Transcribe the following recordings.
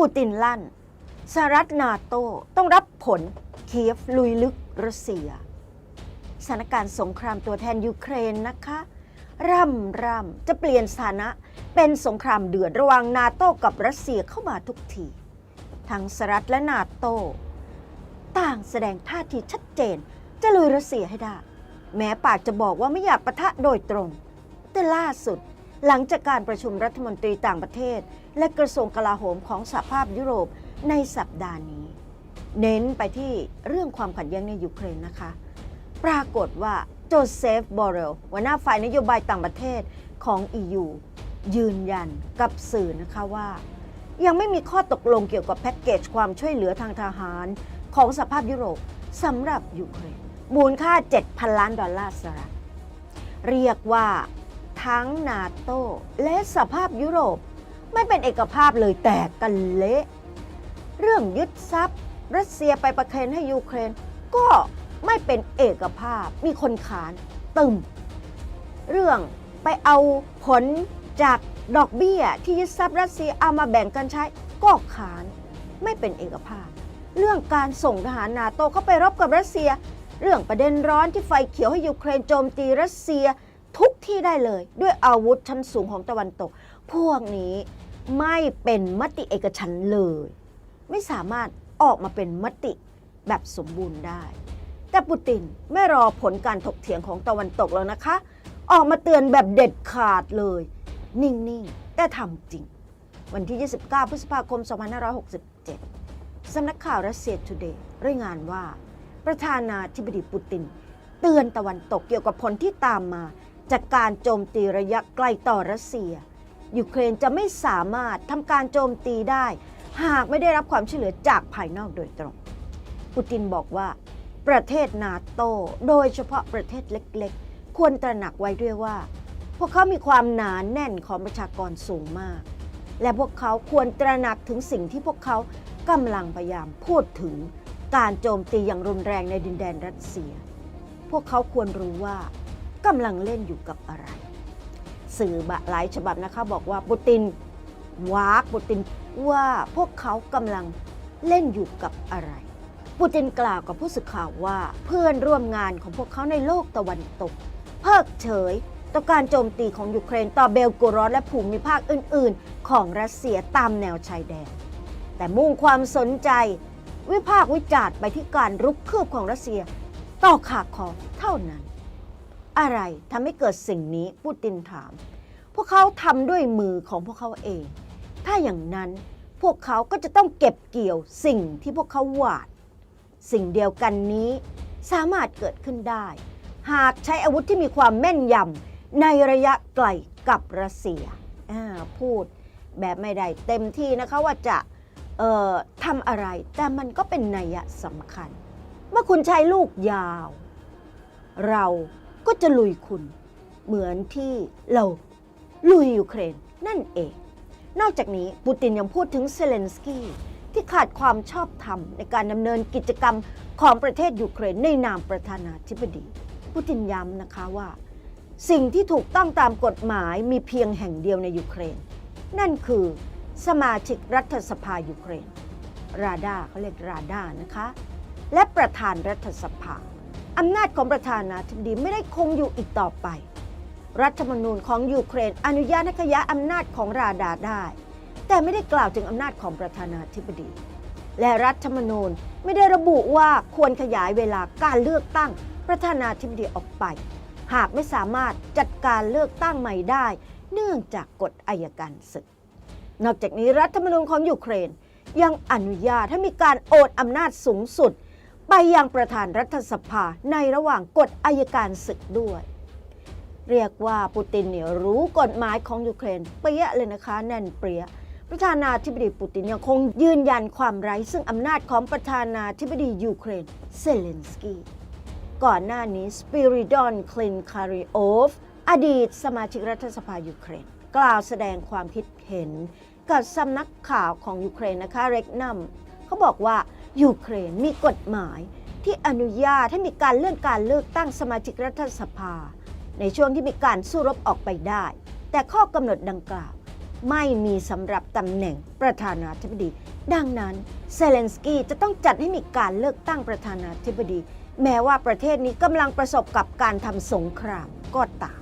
ปูตินลั่นสหรัฐนาโตต้องรับผลเคียฟลุยลึกรัสเซียสถานการณ์สงครามตัวแทนยูเครนนะคะ ร่ำร่ำจะเปลี่ยนสถานะเป็นสงครามเดือดระหว่างนาโตกับรัสเซียเข้ามาทุกทีทั้งสหรัฐและนาโต ต่างแสดงท่าทีชัดเจน จะลุยรัสเซียให้ได้ แม้ปากจะบอกว่าไม่อยากปะทะโดยตรง แต่ล่าสุดหลังจากการประชุมรัฐมนตรีต่างประเทศ และกระทรวงกลาโหมของสหภาพยุโรปในสัปดาห์นี้ เน้นไปที่เรื่องความขัดแย้งในยูเครนนะคะ ปรากฏว่าโจเซฟบอเรลหัวหน้าฝ่ายนโยบายต่างประเทศของ EU ยืนยันกับสื่อนะคะว่า ยังไม่มีข้อตกลงเกี่ยวกับแพ็กเกจความช่วยเหลือทางทหารของสหภาพยุโรปสำหรับยูเครนมูลค่า 7,000 ล้านดอลลาร์สหรัฐเรียกว่าทั้งนาโตและสหภาพยุโรป ไม่เป็นเอกภาพเลยแตกกันเละ เรื่องยึดทรัพย์ รัสเซียไปประเคนให้ยูเครน ก็ไม่เป็นเอกภาพมีคนขานตึม เรื่องไปเอาผลจากดอกเบี้ยที่ยึดทรัพย์รัสเซียเอามาแบ่งกันใช้ก็ขานไม่เป็นเอกภาพ เรื่องการส่งทหารนาโตเข้าไปรบกับรัสเซีย เรื่องประเด็นร้อนที่ไฟเขียวให้ยูเครนโจมตีรัสเซียทุกที่ได้เลย ด้วยอาวุธชั้นสูงของตะวันตก พวกนี้ ไม่เป็นมติเอกฉันเลย ไม่สามารถออกมาเป็นมติแบบสมบูรณ์ได้ แต่ปูตินไม่รอผลการถกเถียงของตะวันตกแล้วนะคะ ออกมาเตือนแบบเด็ดขาดเลย นิ่ง ๆ แต่ทำจริง วันที่ 29 พฤษภาคม 2567 สำนักข่าวรัสเซียทูเดย์รายงานว่า ประธานาธิบดีปูติน เตือนตะวันตกเกี่ยวกับผลที่ตามมา จากการโจมตีระยะไกลต่อรัสเซีย ยูเครนจะไม่สามารถทำการโจมตีได้ หากไม่ได้รับความช่วยเหลือจากภายนอกโดยตรง ปูตินบอกว่า ประเทศนาโตโดยเฉพาะประเทศเล็กๆ ควรตระหนักไว้ด้วยว่า พวกเขามีความหนานแน่นของประชากรสูงมาก และพวกเขาควรตระหนักถึงสิ่งที่พวกเขากำลังพยายามพูดถึงการโจมตีอย่างรุนแรงในดินแดนรัสเซีย พวกเขาควรรู้ว่ากำลังเล่นอยู่กับอะไร สื่อหลายฉบับนะคะบอกว่าปูตินวากปูตินว่าพวกเขากำลังเล่นอยู่กับอะไรปูตินกล่าวกับผู้สื่อข่าวว่าเพื่อนร่วมงานของพวกเขาในโลกตะวันตก เพิกเฉยต่อการโจมตีของยูเครนต่อเบลกรอดและภูมิภาคอื่น ๆ ของรัสเซียตามแนวชายแดน แต่มุ่งความสนใจ วิพากษ์วิจารณ์ไปที่การรุกคืบของรัสเซีย ต่อขาคอเท่านั้น อะไรทำให้เกิดสิ่งนี้ปูตินถาม พวกเขาทำด้วยมือของพวกเขาเอง ถ้าอย่างนั้นพวกเขาก็จะต้องเก็บเกี่ยวสิ่งที่พวกเขาหวาด สิ่งเดียวกันนี้สามารถเกิดขึ้นได้ หากใช้อาวุธที่มีความแม่นยำในระยะไกลกับรัสเซียพูดแบบไม่ได้เต็มที่นะคะว่าจะทำอะไร แต่มันก็เป็นนัยสำคัญ เมื่อคุณใช้ลูกยาว เรา ก็จะลุยคุณ เหมือนที่เราลุยยูเครนนั่นเอง นอกจากนี้ปูตินยังพูดถึงเซเลนสกี้ที่ขาดความชอบธรรมในการดำเนินกิจกรรมของประเทศยูเครนในนามประธานาธิบดีปูตินย้ำนะคะว่า สิ่งที่ถูกต้องตามกฎหมายมีเพียงแห่งเดียวในยูเครน นั่นคือสมาชิกรัฐสภายูเครน ราดาเขาเรียกราดานะคะ และประธานรัฐสภา อำนาจของประธานาธิบดีไม่ได้คงอยู่อีกต่อไป รัฐธรรมนูญของยูเครนอนุญาตให้ขยายอำนาจของราดาได้ แต่ไม่ได้กล่าวถึงอำนาจของประธานาธิบดี และรัฐธรรมนูญไม่ได้ระบุว่าควรขยายเวลาการเลือกตั้งประธานาธิบดีออกไป หากไม่สามารถจัดการเลือกตั้งใหม่ได้ เนื่องจากกฎอายการศึก นอกจากนี้รัฐธรรมนูญของยูเครนยังอนุญาตให้มีการโอนอำนาจสูงสุด ไปยังประธานรัฐสภาในระหว่างกฎอายการศึกด้วย เรียกว่าปูตินเนี่ยรู้กฎหมายของยูเครนเปี้ยเลยนะคะแน่นเปรี้ยประธานาธิบดีปูตินยังคงยืนยันความไร้ซึ่งอำนาจของประธานาธิบดียูเครนเซเลนสกี้ก่อนหน้านี้สปิริดอนคลินคาริโอฟอดีตสมาชิกรัฐสภายูเครน กล่าวแสดงความคิดเห็น กับสำนักข่าวของยูเครนนะคะเรกนัมเขาบอกว่า ยูเครนมีกฎหมายที่อนุญาตให้มีการเลื่อนการเลือกตั้งสมาชิกรัฐสภา ในช่วงที่มีการสู้รบออกไปได้ แต่ข้อกำหนดดังกล่าว ไม่มีสำหรับตำแหน่งประธานาธิบดี ดังนั้นเซเลนสกี้จะต้องจัดให้มีการเลือกตั้งประธานาธิบดี แม้ว่าประเทศนี้กำลังประสบกับการทำสงครามก็ตาม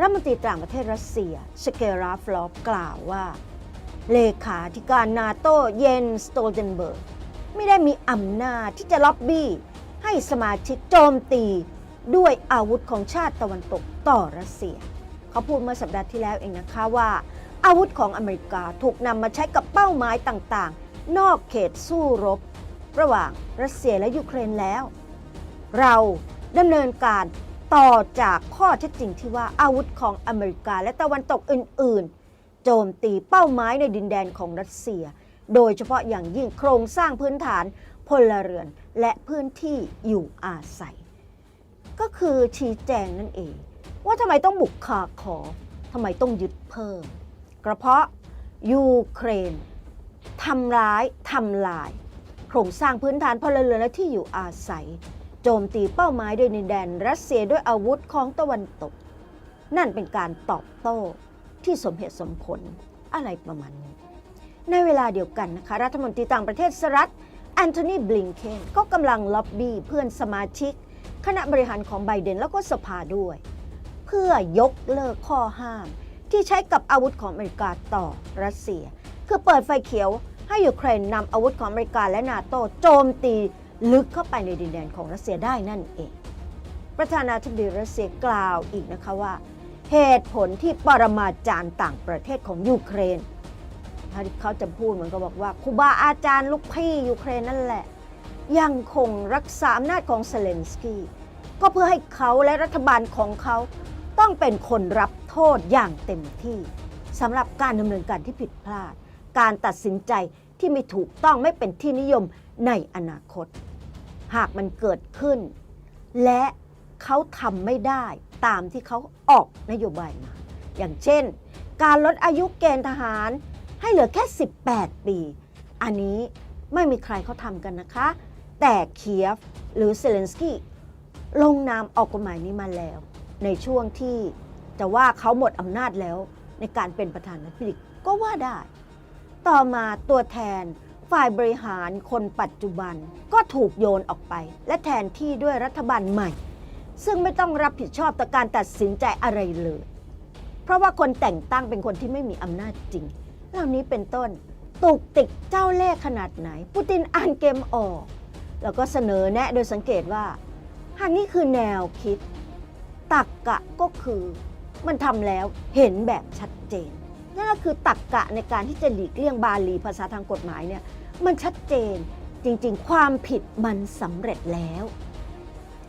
รัฐมนตรีต่างประเทศรัสเซียสเกราฟลอฟกล่าวว่า เลขาธิการนาโตเยนสโตลเทนเบิร์ก ไม่ได้มีอำนาจที่จะล็อบบี้ให้สมาชิกโจมตีด้วยอาวุธของชาติตะวันตกต่อรัสเซีย เขาพูดเมื่อสัปดาห์ที่แล้วเองนะคะว่า อาวุธของอเมริกาถูกนำมาใช้กับเป้าหมายต่างๆ นอกเขตสู้รบ ระหว่างรัสเซียและยูเครนแล้ว เราดำเนินการต่อจากข้อเท็จจริงที่ว่าอาวุธของอเมริกาและตะวันตกอื่น ๆ โจมตีเป้าหมายในดินแดนของรัสเซีย โดยเฉพาะอย่างยิ่งโครงสร้างพื้นฐานพลเรือนและพื้นที่อยู่อาศัย ก็คือชี้แจงนั่นเอง ว่าทำไมต้องบุกคาขอทำไมต้องยึดเพิ่ม กระเพาะยูเครนทำร้ายทำลาย โครงสร้างพื้นฐานพลเรือนและที่อยู่อาศัย โจมตีเป้าหมายโดยในแดนรัสเซียด้วยอาวุธของตะวันตก นั่นเป็นการตอบโต้ที่สมเหตุสมผลอะไรประมาณนี้ ในเวลาเดียวกันนะคะ รัฐมนตรีต่างประเทศสหรัฐแอนโทนีบลิงเคนก็กำลังล็อบบี้เพื่อนสมาชิก คณะบริหารของไบเดนแล้วก็สภาด้วย เพื่อยกเลิกข้อห้าม ที่ใช้กับอาวุธของอเมริกาต่อรัสเซีย คือเปิดไฟเขียวให้ยูเครนนำอาวุธของอเมริกาและนาโตโจมตีลึกเข้าไปในดินแดนของรัสเซียได้นั่นเอง ประธานาธิบดีรัสเซียกล่าวอีกนะคะว่า เหตุผลที่ปรมาจารย์ต่างประเทศของยูเครน เขาจะพูดเหมือนกับบอกว่าครูบาอาจารย์ลูกพี่ยูเครนนั่นแหละ ยังคงรักษาอำนาจของเซเลนสกี้ก็เพื่อให้เขาและรัฐบาลของเขาต้องเป็นคนรับโทษอย่างเต็มที่สำหรับการดำเนินการที่ผิดพลาด การตัดสินใจที่ไม่ถูกต้องไม่เป็นที่นิยมในอนาคต หากมันเกิดขึ้น และเขาทำไม่ได้ตามที่เขาออกนโยบายมา อย่างเช่น การลดอายุเกณฑ์ทหาร ให้เหลือแค่ 18 ปี อันนี้ไม่มีใครเขาทำกันนะคะ แต่เคียฟหรือเซเลนสกี้ลงนามออกกฎหมายนี้มาแล้ว ในช่วงที่จะว่าเขาหมดอำนาจแล้วในการเป็นประธานาธิบดีก็ว่าได้ ต่อมาตัวแทนฝ่ายบริหารคนปัจจุบันก็ถูกโยนออกไป และแทนที่ด้วยรัฐบาลใหม่ ซึ่งไม่ต้องรับผิดชอบต่อการตัดสินใจอะไรเลย เพราะว่าคนแต่งตั้งเป็นคนที่ไม่มีอำนาจจริง เหล่านี้เป็นต้นตุกติกเจ้าเล่ห์ขนาดไหน ปูตินอ่านเกมออก แล้วก็เสนอแนะโดยสังเกตว่า หากนี่คือแนวคิด ตักกะก็คือมันทำแล้วเห็นแบบชัดเจน นั่นก็คือตักกะในการที่จะหลีกเลี่ยงบาลีภาษาทางกฎหมายเนี่ยมันชัดเจนจริงๆ ความผิดมันสำเร็จแล้ว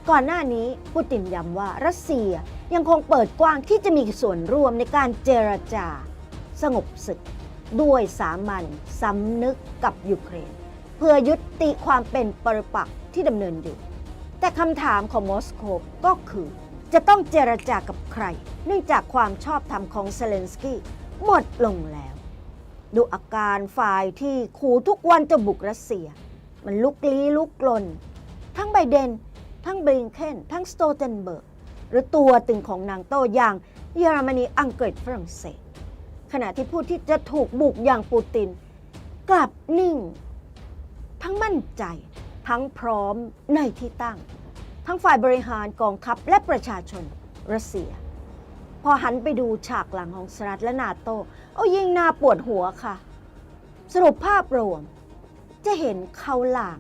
ก่อนหน้านี้ปูตินย้ำว่ารัสเซียยังคงเปิดกว้างที่จะมีส่วนร่วมในการเจรจา สงบศึก ด้วยสามัญสำนึกกับยูเครน เพื่อยุติความเป็นปรปักษ์ที่ดำเนินอยู่ แต่คำถามของมอสโกก็คือ จะต้องเจรจากับใคร เนื่องจากความชอบธรรมของเซเลนสกี้หมดลงแล้ว ดูอาการฝ่ายที่ขู่ทุกวันจะบุกรัสเซีย มันลุกลี้ลุกลน ทั้งไบเดน ทั้งบริงเคนทั้งสโตเทนเบิร์กหรือตัวตึงของนางโตอย่างเยอรมนีอังกฤษฝรั่งเศส ขณะที่ผู้ที่จะถูกบุกอย่างปูติน กลับนิ่ง ทั้งมั่นใจ ทั้งพร้อมในที่ตั้ง ทั้งฝ่ายบริหารกองทัพและประชาชนรัสเซีย พอหันไปดูฉากหลังของสหรัฐและนาโตเอายิ่งน่าปวดหัวค่ะ สรุปภาพรวม จะเห็นเขาหลาง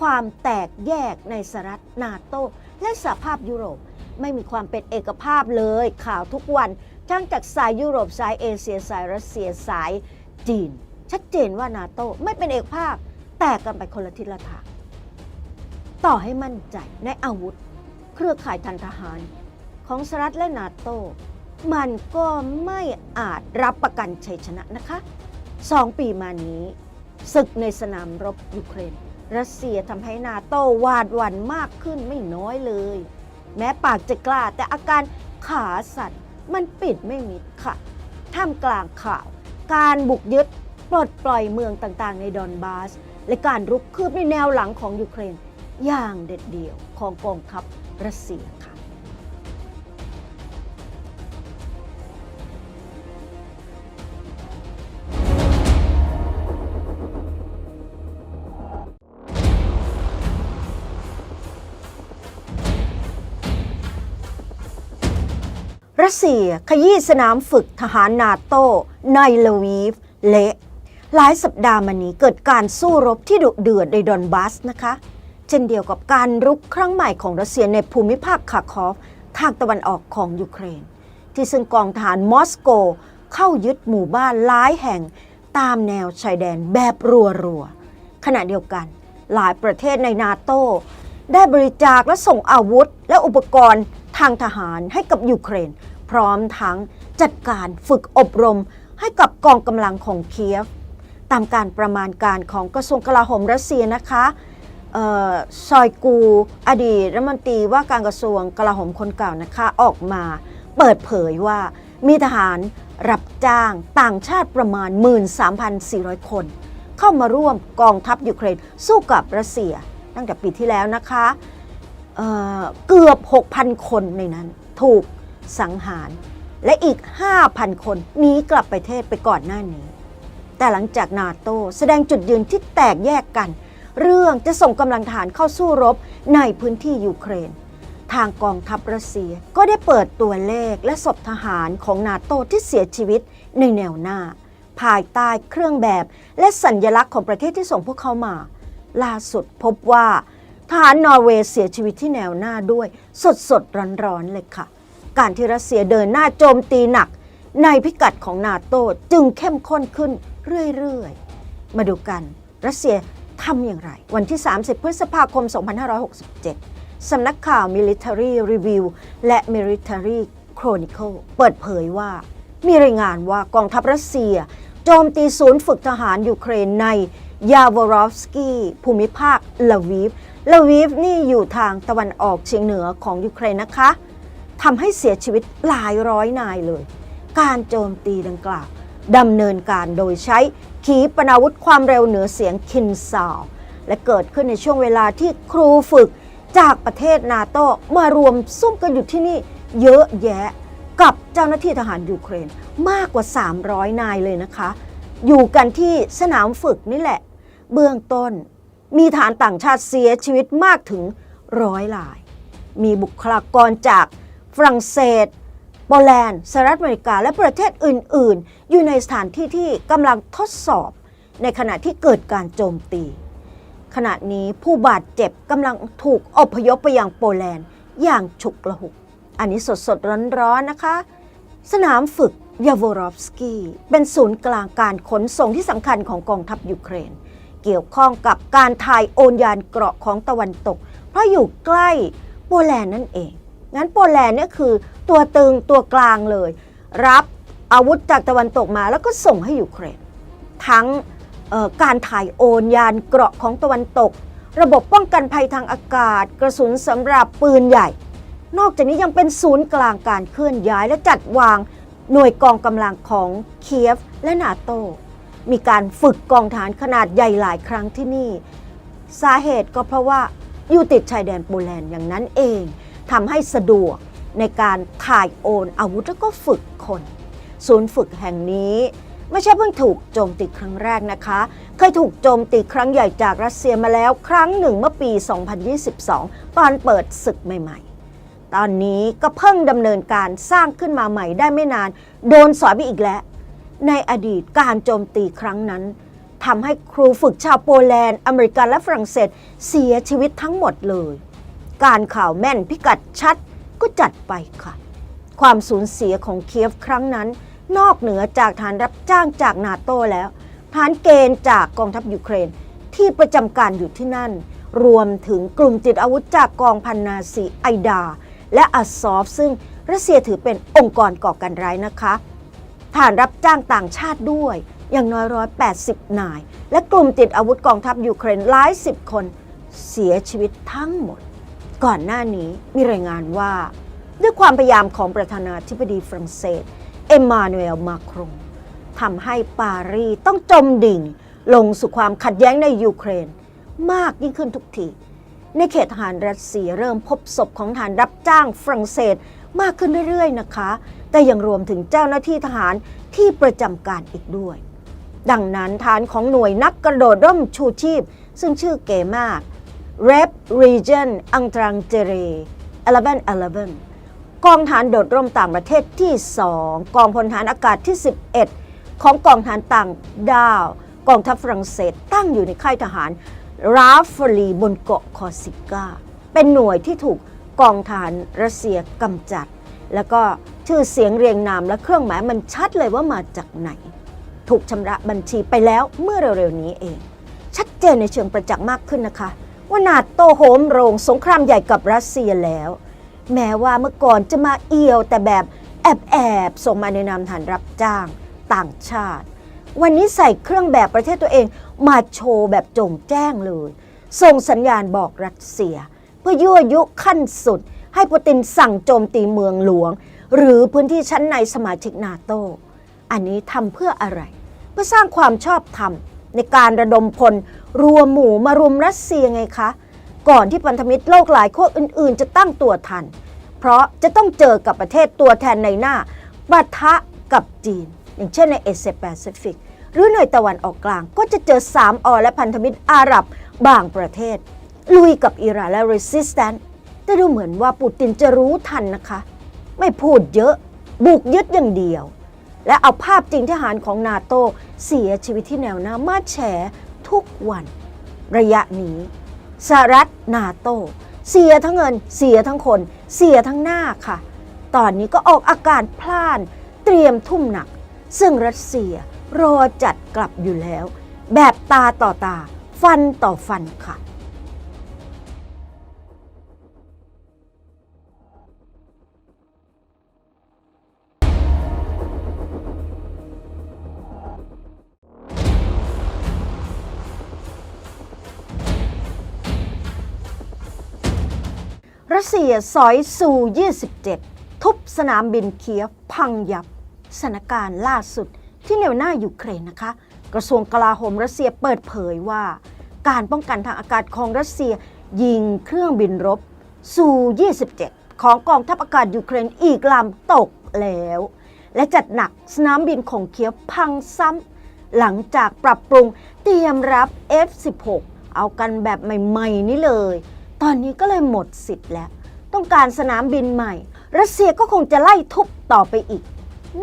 ความแตกแยกในสหรัฐนาโตและสหภาพยุโรป ไม่มีความเป็นเอกภาพเลยข่าวทุกวัน ทั้งจากสายยุโรปสายเอเชียสายรัสเซียสายจีน ชัดเจนว่านาโตไม่เป็นเอกภาพแตกกันไปคนละทิศละทางต่อให้มั่นใจในอาวุธ เครือข่ายทางทหาร ของสหรัฐและนาโต มันก็ไม่อาจรับประกันชัยชนะนะคะสองปีมานี้ศึกในสนามรบยูเครน รัสเซียทำให้นาโตวาดหวั่นมากขึ้นไม่น้อยเลย แม้ปากจะกล้าแต่อาการขาสั่น มันปิดไม่มิดค่ะ ท่ามกลางข่าว การบุกยึดปลดปล่อยเมืองต่างๆ ในดอนบาส และการรุกคืบในแนวหลังของยูเครน อย่างเด็ดเดี่ยวของกองทัพรัสเซียค่ะ สเซียขยี้สนามฝึกทหารนาโตในลวีฟเละหลายสัปดาห์มานี้เกิดการสู้รบที่ดุเดือดในดอนบาสนะคะ เช่นเดียวกับการรุกครั้งใหม่ของรัสเซียในภูมิภาคคาคอฟทางตะวันออกของยูเครน ที่ซึ่งกองทหารมอสโก เข้ายึดหมู่บ้านหลายแห่งตามแนวชายแดนแบบรัวๆขณะเดียวกัน หลายประเทศในนาโตได้บริจาคและส่งอาวุธและอุปกรณ์ทางทหารให้กับยูเครน พร้อมทั้งจัดการฝึกอบรมให้กับกองกำลังของเคียฟ ตามการประมาณการของกระทรวงกลาโหมรัสเซียนะคะออซอยกูอดีตรัฐมนตรีว่าการกระทรวงกลาโหมคนเก่านะคะออกมาเปิดเผยว่ามีทหารรับจ้างต่างชาติประมาณ 13,400 คน เข้ามาร่วมกองทัพยูเครนสู้กับรัสเซีย ตั้งแต่ปีที่แล้วนะคะเเกือบ 6,000 คนในนั้นถูก สังหาร และอีก 5,000 คนหนีกลับประเทศไปก่อนหน้านี้ แต่หลังจากนาโตแสดงจุดยืนที่แตกแยกกัน เรื่องจะส่งกำลังทหารเข้าสู้รบในพื้นที่ยูเครน ทางกองทัพรัสเซียก็ได้เปิดตัวเลขและศพทหารของนาโตที่เสียชีวิตในแนวหน้า ภายใต้เครื่องแบบและสัญญลักษณ์ของประเทศที่ส่งพวกเขามา ล่าสุดพบว่าทหารนอร์เวย์เสียชีวิตที่แนวหน้าด้วย สดสดๆร้อนๆ เลยค่ะ การที่รัสเซียเดินหน้าโจมตีหนัก ในพิกัดของนาโตจึงเข้มข้นขึ้นเรื่อยๆ มาดูกันรัสเซียทำอย่างไร วันที่ 30 พฤษภาคม 2567 สำนักข่าว Military Review และ Military Chronicle เปิดเผยว่า มีรายงานว่ากองทัพรัสเซีย โจมตีศูนย์ฝึกทหารยูเครนในยาวรอฟสกี้ภูมิภาคลาวีฟลาวีฟนี่อยู่ทางตะวันออกเฉียงเหนือของยูเครนนะคะ ทำให้เสียชีวิตหลายร้อยนายเลย การโจมตีดังกล่าวดำเนินการโดยใช้ขีปนาวุธความเร็วเหนือเสียงคินซาวและเกิดขึ้นในช่วงเวลาที่ครูฝึกจากประเทศนาโตมารวมซุ่มกันอยู่ที่นี่เยอะแยะกับเจ้าหน้าที่ทหารยูเครนมากกว่า 300 นายเลยนะคะ อยู่กันที่สนามฝึกนี่แหละ เบื้องต้น มีฐานต่างชาติเสียชีวิตมากถึงร้อยราย มีบุคลากรจาก ฝรั่งเศสโปแลนด์สหรัฐอเมริกาและประเทศอื่น ๆ อยู่ในสถานที่ที่กำลังทดสอบ ในขณะที่เกิดการโจมตี ขณะนี้ผู้บาดเจ็บกำลังถูกอพยพไปยังโปแลนด์อย่างฉุกละหุก อันนี้สดๆร้อน ๆ นะคะ สนามฝึกยาโวรอฟสกี้เป็นศูนย์กลางการขนส่งที่สำคัญของกองทัพยูเครน เกี่ยวข้องกับการถ่ายโอนยานเกราะของตะวันตก เพราะอยู่ใกล้โปแลนด์นั่นเอง งั้นโปแลนด์เนี่ยคือตัวตึงตัวกลางเลย รับอาวุธจากตะวันตกมาแล้วก็ส่งให้ยูเครน ทั้งการถ่ายโอนยานเกราะของตะวันตก ระบบป้องกันภัยทางอากาศ กระสุนสำหรับปืนใหญ่ นอกจากนี้ยังเป็นศูนย์กลางการเคลื่อนย้ายและจัดวางหน่วยกองกำลังของเคียฟและนาโต มีการฝึกกองฐานขนาดใหญ่หลายครั้งที่นี่ สาเหตุก็เพราะว่าอยู่ติดชายแดนโปแลนด์อย่างนั้นเอง ทำให้สะดวกในการถ่ายโอนอาวุธแล้วก็ฝึกคน ศูนย์ฝึกแห่งนี้ไม่ใช่เพิ่งถูกโจมตีครั้งแรกนะคะ เคยถูกโจมตีครั้งใหญ่จากรัสเซียมาแล้วครั้งหนึ่งเมื่อปี 2022 ตอนเปิดศึกใหม่ ๆ ตอนนี้ก็เพิ่งดำเนินการสร้างขึ้นมาใหม่ได้ไม่นาน โดนสอยไปอีกแล้ว ในอดีตการโจมตีครั้งนั้นทำให้ครูฝึกชาวโปแลนด์ อเมริกันและฝรั่งเศสเสียชีวิตทั้งหมดเลย การข่าวแม่นพิกัดชัดก็จัดไปค่ะ ความสูญเสียของเคียฟครั้งนั้น นอกเหนือจากฐานรับจ้างจากนาโตแล้ว ฐานเกณฑ์จากกองทัพยูเครนที่ประจำการอยู่ที่นั่น รวมถึงกลุ่มติดอาวุธจากกองพันนาซีไอดา และอัสซอฟ ซึ่งรัสเซียถือเป็นองค์กรก่อการร้ายนะคะฐานรับจ้างต่างชาติด้วย อย่างน้อยร้อยแปดสิบนาย และกลุ่มติดอาวุธกองทัพยูเครนหลายสิบคน เสียชีวิตทั้งหมด ก่อนหน้านี้มีรายงานว่า ด้วยความพยายามของประธานาธิบดีฝรั่งเศส เอ็มมานูเอลมาครงทำให้ปารีสต้องจมดิ่ง ลงสู่ความขัดแย้งในยูเครน มากยิ่งขึ้นทุกทีในเขตทหารรัสเซียเริ่มพบศพของทหารรับจ้างฝรั่งเศสมากขึ้นเรื่อยๆนะคะ แต่ยังรวมถึงเจ้าหน้าที่ทหารที่ประจำการอีกด้วย ดังนั้นฐานของหน่วยนักกระโดดร่มชูชีพ ซึ่งชื่อเก๋มาก Rep Region อังตรังเจเร1111 กองฐานโดดร่มต่างประเทศที่ 2 กองพลฐานอากาศที่ 11 ของกองฐานต่างดาว กองทัพฝรั่งเศสตั้งอยู่ในค่ายทหารราฟลีบนเกาะคอร์ซิก้า เป็นหน่วยที่ถูกกองทหารรัสเซียกำจัด แล้วก็ชื่อเสียงเรียงนามและเครื่องหมายมันชัดเลยว่ามาจากไหน ถูกชำระบัญชีไปแล้วเมื่อเร็วๆนี้เอง ชัดเจนในเชิงประจักษ์มากขึ้นนะคะ ว่านาโตโหมโรงสงครามใหญ่กับรัสเซียแล้ว แม้ว่าเมื่อก่อนจะมาเอี่ยวแต่แบบแอบแอบส่งมาในนามฐานรับจ้างต่างชาติ วันนี้ใส่เครื่องแบบประเทศตัวเองมาโชว์แบบจงแจ้งเลย ส่งสัญญาณบอกรัสเซีย เพื่อยั่วยุขั้นสุด ให้ปูตินสั่งโจมตีเมืองหลวง หรือพื้นที่ชั้นในสมาชิกนาโต อันนี้ทำเพื่ออะไร เพื่อสร้างความชอบธรรม ในการระดมพล รวมหมู่มารุมรัสเซียไงคะ ก่อนที่พันธมิตรโลกหลายขั้วอื่น ๆ จะตั้งตัวทัน เพราะจะต้องเจอกับประเทศตัวแทนในหน้าปะทะกับจีน อย่างเช่นในเอเชียแปซิฟิกหรือในตะวันออกกลางก็จะเจอ3อและพันธมิตรอาหรับบางประเทศ ลุยกับอิหร่านและ resistance แต่ดูเหมือนว่าปูตินจะรู้ทันนะคะ ไม่พูดเยอะ บุกยึดอย่างเดียว และเอาภาพจริงทหารของนาโตเสียชีวิตที่แนวหน้ามาแฉทุกวัน ระยะนี้สหรัฐนาโต เสียทั้งเงิน เสียทั้งคน เสียทั้งหน้าค่ะ ตอนนี้ก็ออกอาการพลานเตรียมทุ่มหนัก ซึ่งรัสเซียรอจัดกลับอยู่แล้ว แบบตาต่อตา ฟันต่อฟันค่ะ สเซียสอยซู 27 ทุบสนามบินเคียฟพังยับสถานการณ์ล่าสุดที่แนวหน้ายูเครนนะคะ กระทรวงกลาโหมรัสเซียเปิดเผยว่า การป้องกันทางอากาศของรัสเซีย ยิงเครื่องบินรบซู27 ของกองทัพอากาศยูเครนอีกลำตกแล้ว และจัดหนักสนามบินของเคียฟพังซ้ำหลังจากปรับปรุงเตรียมรับ F16 เอากันแบบใหม่ ๆ นี่เลย ตอนนี้ก็เลยหมดสิทธิ์แล้ว ต้องการสนามบินใหม่ รัสเซียก็คงจะไล่ทุบต่อไปอีก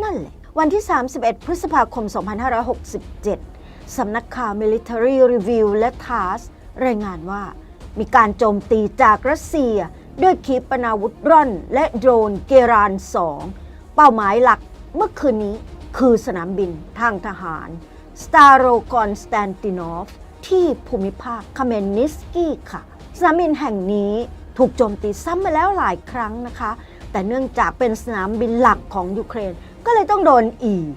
นั่นแหละ วันที่ 31 พฤษภาคม 2567 สำนักข่าว Military Review และ TASS รายงานว่า มีการโจมตีจากรัสเซีย ด้วยขีปนาวุธร่อน และโดรนเกราน 2 เป้าหมายหลักเมื่อคืนนี้คือสนามบินทางทหารสตาโรกอนสแตนตินอฟที่ภูมิภาคคาเมนนิสกี้ค่ะ สนามบินแห่งนี้ถูกโจมตีซ้ำมาแล้วหลายครั้งนะคะ แต่เนื่องจากเป็นสนามบินหลักของยูเครน ก็เลยต้องโดนอีก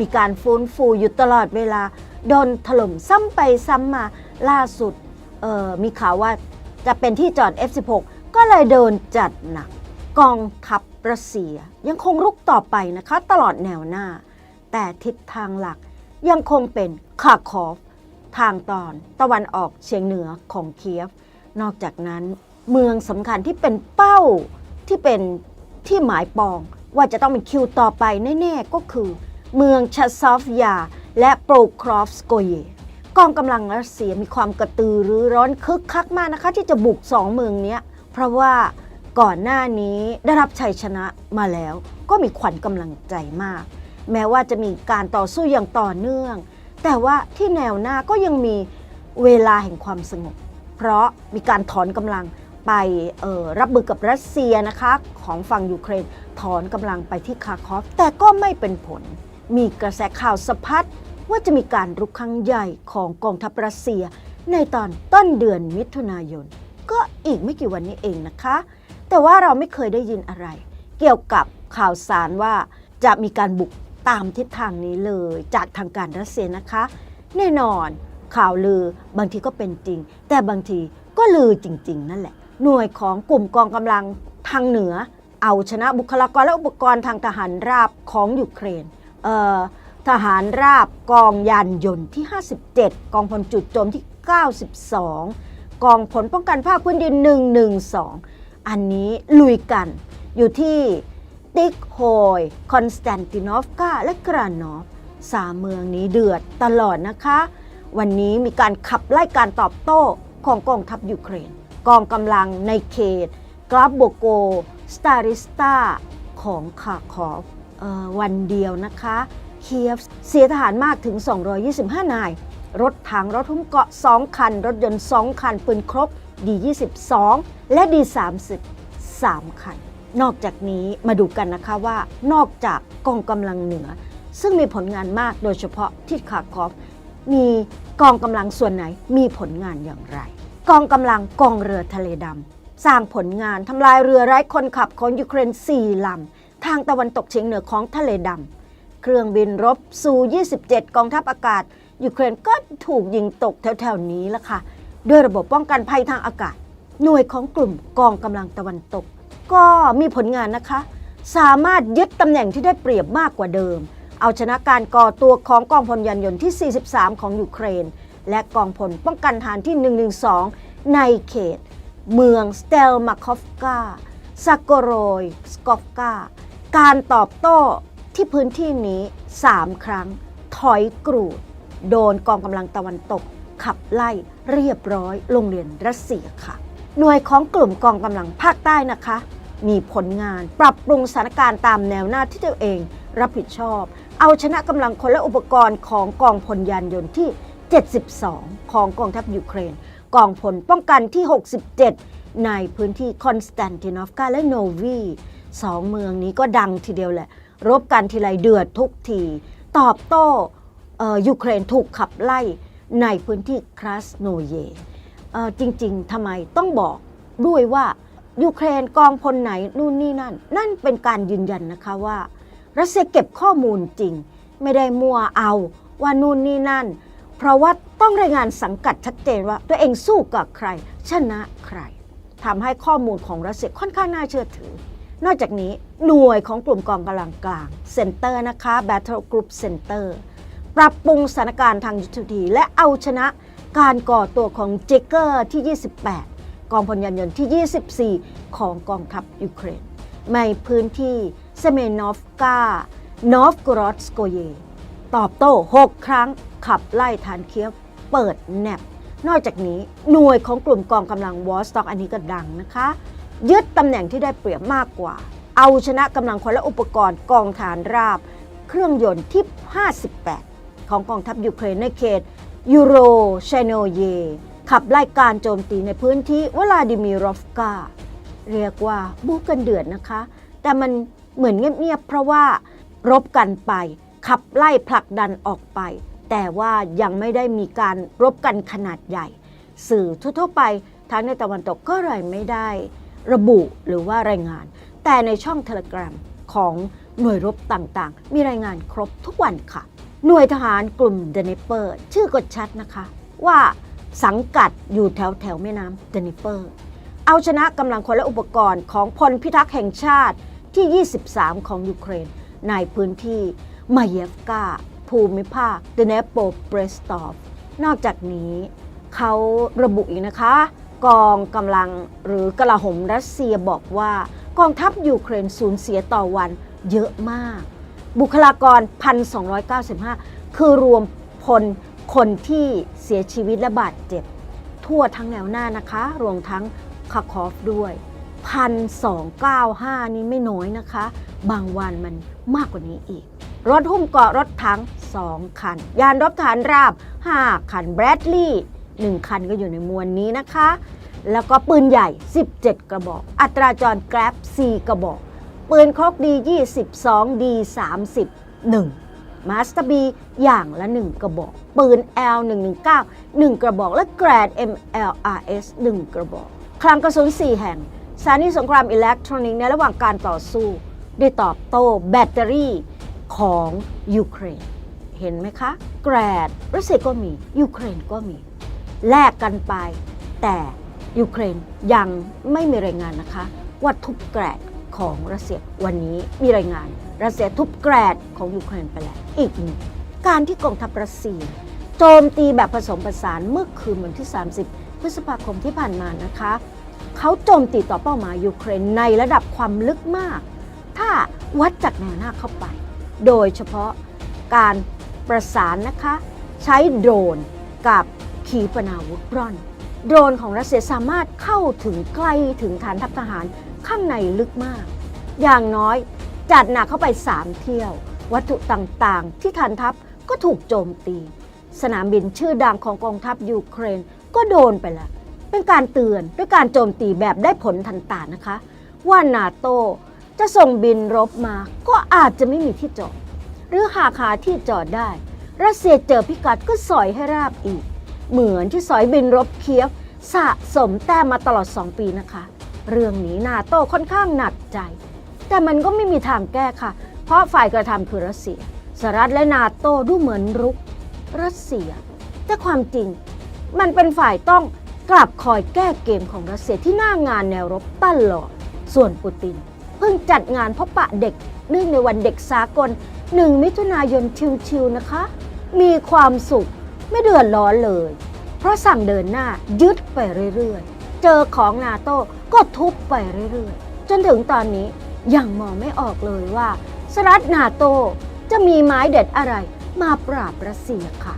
มีการฟื้นฟูอยู่ตลอดเวลา โดนถล่มซ้ำไปซ้ำมาล่าสุดมีข่าวว่าจะเป็นที่จอด F16 ก็เลยโดนจัดหนัก กองทัพรัสเซียยังคงรุกต่อไปนะคะตลอดแนวหน้า แต่ทิศทางหลักยังคงเป็นคาคอฟ ทางตอนตะวันออกเฉียงเหนือของเคียฟ นอกจากนั้นเมืองสำคัญที่เป็นเป้าที่เป็นที่หมายปองว่าจะต้องเป็นคิวต่อไปแน่ๆก็คือ เมืองชาซอฟยา และโปรครอฟสโกเยกองกำลังรัสเซียมีความกระตือรือร้นคึกคักมากนะคะ ที่จะบุกสองเมืองนี้เพราะว่าก่อนหน้านี้ได้รับชัยชนะมาแล้ว ก็มีขวัญกำลังใจมาก แม้ว่าจะมีการต่อสู้อย่างต่อเนื่อง แต่ว่าที่แนวหน้าก็ยังมีเวลาแห่งความสงบ เพราะมีการถอนกำลังไปรับมือกับรัสเซียนะคะของฝั่งยูเครนถอนกำลังไปที่คาคอฟ แต่ก็ไม่เป็นผล มีกระแสข่าวสะพัดว่าจะมีการรุกครั้งใหญ่ของกองทัพรัสเซีย ในตอนต้นเดือนมิถุนายน ก็อีกไม่กี่วันนี้เองนะคะ แต่ว่าเราไม่เคยได้ยินอะไร เกี่ยวกับข่าวสารว่าจะมีการบุกตามทิศทางนี้เลยจากทางการรัสเซียนะคะ แน่นอน ข่าวลือบางทีก็เป็นจริง แต่บางทีก็ลือจริง ๆ นั่นแหละ หน่วยของกลุ่มกองกำลังทางเหนือ เอาชนะบุคลากรและอุปกรณ์ทางทหารราบของยูเครนทหารราบกองยานยนต์ที่ 57 กองพลจุดโจมที่ 92 กองผลป้องกันภาคพื้นดิน 112 อันนี้ลุยกันอยู่ที่ติกโฮยคอนสแตนตินอฟกาและกรานอฟสามเมืองนี้เดือดตลอดนะคะ วันนี้มีการขับไล่การตอบโต้ของกองทัพยูเครน กองกำลังในเขตกราฟโบโก สตาริสตาของคาคอฟวันเดียวนะคะเคียฟเสียทหารมากถึง 225 นาย รถถังรถหุ้มเกาะ 2 คัน รถยนต์ 2 คัน ปืนครบ D22 และ D30 3 คัน นอกจากนี้มาดูกันนะคะว่านอกจากกองกำลังเหนือ ซึ่งมีผลงานมากโดยเฉพาะที่คาคอฟ มีกองกำลังส่วนไหนมีผลงานอย่างไร กองกำลังกองเรือทะเลดำสร้างผลงานทำลายเรือไร้คนขับของยูเครน4ลำทางตะวันตกเฉียงเหนือของทะเลดำเครื่องบินรบซู27 กองทัพอากาศยูเครนก็ถูกยิงตกแถวๆนี้ละค่ะ ด้วยระบบป้องกันภัยทางอากาศ หน่วยของกลุ่มกองกำลังตะวันตก ก็มีผลงานนะคะ สามารถยึดตำแหน่งที่ได้เปรียบมากกว่าเดิม เอาชนะการก่อตัวของกองพลยานยนต์ที่ 43 ของยูเครน และกองพลป้องกันฐานที่ 112 ในเขต เมืองสเตลมาคอฟกาซากโรยสกอฟกาการตอบโต้ที่พื้นที่นี้ 3 ครั้ง ถอยกรูด โดนกองกำลังตะวันตก ขับไล่เรียบร้อยโรงเรียนรัสเซียค่ะ หน่วยของกลุ่มกองกำลังภาคใต้นะคะ มีผลงานปรับปรุงสถานการณ์ตามแนวหน้าที่ตัวเอง รับผิดชอบ เอาชนะกำลังคนและอุปกรณ์ของกองพลยานยนต์ที่ 72 ของกองทัพยูเครน กองพลป้องกันที่ 67 ในพื้นที่คอนสแตนตินอฟกาและโนวีสองเมืองนี้ก็ดังทีเดียวแหละ รบกันทีไรเดือดทุกที ตอบโต้ยูเครนถูกขับไล่ในพื้นที่คราสโนเย่จริงๆทำไมต้องบอกด้วยว่ายูเครนกองพลไหนนู่นนี่นั่น นั่นเป็นการยืนยันนะคะว่า รัสเซียเก็บข้อมูลจริง ไม่ได้มัวเอาว่านู่นนี่นั่น เพราะว่าต้องรายงานสังกัดชัดเจนว่าตัวเองสู้กับใคร ชนะใครทำให้ข้อมูลของรัสเซียค่อนข้างน่าเชื่อถือ นอกจากนี้หน่วยของกลุ่มกองกำลังกลางเซ็นเตอร์นะคะ Battle Group Center ปรับปรุงสถานการณ์ทางยุทธวิธี และเอาชนะการก่อตัวของเจเกอร์ที่ 28 กองพลยานยนต์ที่ 24 ของกองทัพยูเครนในพื้นที่ เซเมนอฟกานอฟกรอดสโกเย ตอบโต้ 6 ครั้งขับไล่ฐานเคียฟเปิดแนบนอกจากนี้หน่วยของกลุ่มกองกำลังวอสต็อกอันนี้ก็ดังนะคะ ยึดตำแหน่งที่ได้เปรียบมากกว่า เอาชนะกำลังคนและอุปกรณ์กองฐานราบ เครื่องยนต์ที่ 58 ของกองทัพยูเครนในเขต ยูโรเชโนเย ขับไล่การโจมตีในพื้นที่วลาดิมีรอฟกา เรียกว่าบู๊กันเดือดนะคะ แต่มัน เหมือนเงียบๆเพราะว่ารบกันไป ขับไล่ผลักดันออกไป แต่ว่ายังไม่ได้มีการรบกันขนาดใหญ่ สื่อทั่วไปทั้งในตะวันตกก็เลยไม่ได้ ระบุหรือว่ารายงาน แต่ในช่องเทเลกราฟของหน่วยรบต่างๆ มีรายงานครบทุกวันค่ะ หน่วยทหารกลุ่มเดนิเปอร์ชื่อกดชัดนะคะ ว่าสังกัดอยู่แถวแถวแม่น้ำเดนิเปอร์เอาชนะกำลังคนและอุปกรณ์ของพลพิทักษ์แห่งชาติ ที่ 23 ของยูเครน ในพื้นที่มาเยฟกาภูมิภาคเดเนโปเบรสตอฟนอกจากนี้เขาระบุอีกนะคะ กองกำลังหรือกลาโหมรัสเซียบอกว่ากองทัพยูเครนสูญเสียต่อวันเยอะมาก บุคลากร 1,295 คือรวมพลคนที่เสียชีวิตและบาดเจ็บ ทั่วทั้งแนวหน้านะคะ รวมทั้งคาคอฟด้วย 1,295 นี่ไม่น้อยนะคะ บางวันมันมากกว่านี้อีก รถหุ้มเกาะรถถัง 2 คัน ยานรบฐานราบ 5 คันแบรดลีย์1คันก็อยู่ในมวลนี้นะคะ แล้วก็ปืนใหญ่ 17 กระบอก อัตราจรแกร็บ4 กระบอก ปืนครกดี 22 ดี 30 1มาสเตอร์บีอย่างละ 1 กระบอก ปืน L 119 1 กระบอกและแกรด MLRS 1 กระบอก คลังกระสุน 4 แห่ง สถานีสงครามอิเล็กทรอนิกส์ในระหว่างการต่อสู้ ได้ตอบโต้แบตเตอรี่ของยูเครน เห็นไหมคะ แกรดรัสเซียก็มียูเครนก็มี แลกกันไป แต่ยูเครนยังไม่มีรายงานนะคะ ว่าทุบแกรดของรัสเซียวันนี้มีรายงาน รัสเซียทุบแกรดของยูเครนไปแล้วอีกหนึ่งการที่กองทัพรัสเซียโจมตีแบบผสมผสานเมื่อคืนวันที่ 30 พฤษภาคมที่ผ่านมานะคะ เขาโจมตีต่อเป้าหมายยูเครนในระดับความลึกมาก ถ้าวัดจากแนวหน้าเข้าไป โดยเฉพาะการประสานนะคะใช้โดรนกับขีปนาวุธร่อน โดรนของรัสเซียสามารถเข้าถึงใกล้ถึงฐานทัพทหารข้างในลึกมาก อย่างน้อยจัดหนักเข้าไป 3 เที่ยว วัตถุต่างๆ ที่ฐานทัพก็ถูกโจมตี สนามบินชื่อดังของกองทัพยูเครนก็โดนไปแล้ว เป็นการเตือนด้วยการโจมตีแบบได้ผลทันตานะคะ ว่านาโตจะส่งบินรบมา ก็อาจจะไม่มีที่จอด หรือหากหาที่จอดได้ รัสเซียเจอพิกัดก็สอยให้ราบอีก เหมือนที่สอยบินรบเคียฟสะสมแต้มมาตลอด 2 ปีนะคะ เรื่องนี้นาโต้ค่อนข้างหนักใจ แต่มันก็ไม่มีทางแก้ค่ะ เพราะฝ่ายกระทำคือรัสเซียสหรัฐและนาโต้ดูเหมือนรุก รัสเซีย แต่ความจริง มันเป็นฝ่ายต้อง กลับคอยแก้เกมของรัสเซียที่หน้างานแนวรบตลอด ส่วนปูติน เพิ่งจัดงานพบปะเด็กเนื่องในวันเด็กสากล 1 มิถุนายนชิวๆนะคะ มีความสุขไม่เดือดร้อนเลย เพราะสั่งเดินหน้ายึดไปเรื่อยๆ เจอของนาโต้ก็ทุบไปเรื่อยๆ จนถึงตอนนี้ยังมองไม่ออกเลยว่าสหรัฐนาโต้จะมีไม้เด็ดอะไรมาปราบรัสเซียค่ะ